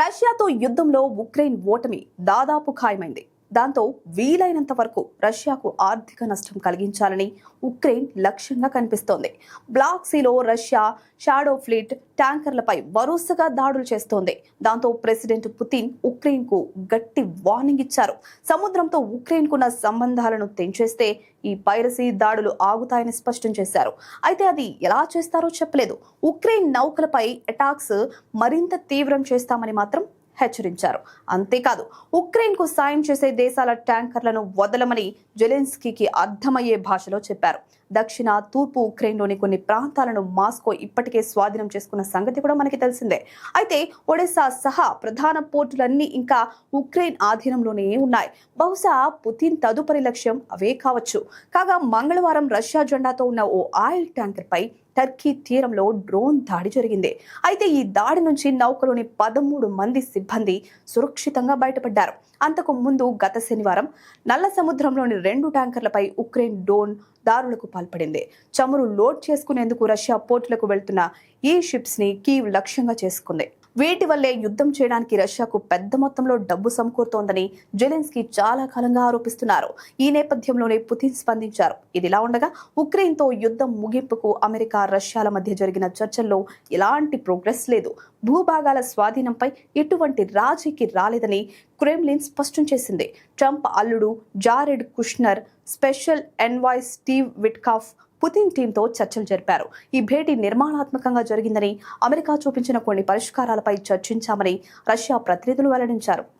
రష్యాతో యుద్ధంలో ఉక్రెయిన్ ఓటమి దాదాపు ఖాయమైంది. దాంతో వీలైనంత వరకు రష్యాకు ఆర్థిక నష్టం కలిగించాలని ఉక్రెయిన్ లక్ష్యంగా కనిపిస్తోంది. బ్లాక్ సీలో రష్యా షాడో ఫ్లీట్ ట్యాంకర్లపై వరుసగా దాడులు చేస్తోంది. దాంతో ప్రెసిడెంట్ పుతిన్ ఉక్రెయిన్కు గట్టి వార్నింగ్ ఇచ్చారు. సముద్రంతో ఉక్రెయిన్ కున్న సంబంధాలను తెంచేస్తే ఈ పైరసీ దాడులు ఆగుతాయని స్పష్టం చేశారు. అయితే అది ఎలా చేస్తారో చెప్పలేదు. ఉక్రెయిన్ నౌకలపై అటాక్స్ మరింత తీవ్రం చేస్తామని మాత్రం హెచ్చరించారు. అంతేకాదు ఉక్రెయిన్కు సాయం చేసే దేశాల ట్యాంకర్లను వదలమని జెలెన్స్కీకి అర్థమయ్యే భాషలో చెప్పారు. దక్షిణ తూర్పు ఉక్రెయిన్లోని కొన్ని ప్రాంతాలను మాస్కో ఇప్పటికే స్వాధీనం చేసుకున్న సంగతి కూడా మనకి తెలిసిందే. అయితే ఒడిశా సహా ప్రధాన పోర్టులన్నీ ఇంకా ఉక్రెయిన్ ఆధీనంలోనే ఉన్నాయి. బహుశా పుతిన్ తదుపరి లక్ష్యం అవే కావచ్చు. కాగా మంగళవారం రష్యా జెండాతో ఉన్న ఓ ఆయిల్ ట్యాంకర్ పై టర్కీ తీరంలో డ్రోన్ దాడి జరిగింది. అయితే ఈ దాడి నుంచి నౌకలోని పదమూడు మంది సిబ్బంది సురక్షితంగా బయటపడ్డారు. అంతకు ముందు గత శనివారం నల్ల సముద్రంలోని రెండు ట్యాంకర్లపై ఉక్రెయిన్ డ్రోన్ దారులకు పాల్పడింది. చమురు లోడ్ చేసుకునేందుకు రష్యా పోర్టులకు వెళ్తున్న ఈ షిప్స్ని కీవ్ లక్ష్యంగా చేసుకుంది. వీటి వల్లే యుద్ధం చేయడానికి రష్యాకు పెద్ద మొత్తంలో డబ్బు సమకూరుతోందని జెలెన్స్కీ చాలా కాలంగా ఆరోపిస్తున్నారు. ఈ నేపథ్యంలోనే పుతిన్ స్పందించారు. ఇదిలా ఉండగా ఉక్రెయిన్తో యుద్ధం ముగింపుకు అమెరికా రష్యాల మధ్య జరిగిన చర్చల్లో ఎలాంటి ప్రోగ్రెస్ లేదు. భూభాగాల స్వాధీనంపై ఎటువంటి రాజీకి రాలేదని క్రెమ్లిన్ స్పష్టం చేసింది. ట్రంప్ అల్లుడు Jared Kushner special envoy Steve Witkoff Putin టీంతో చర్చలు జరిపారు. ఈ భేటీ నిర్మాణాత్మకంగా జరిగిందని అమెరికా చూపించిన కొన్ని పరిష్కారాలపై చర్చించామని రష్యా ప్రతినిధులు వెల్లడించారు.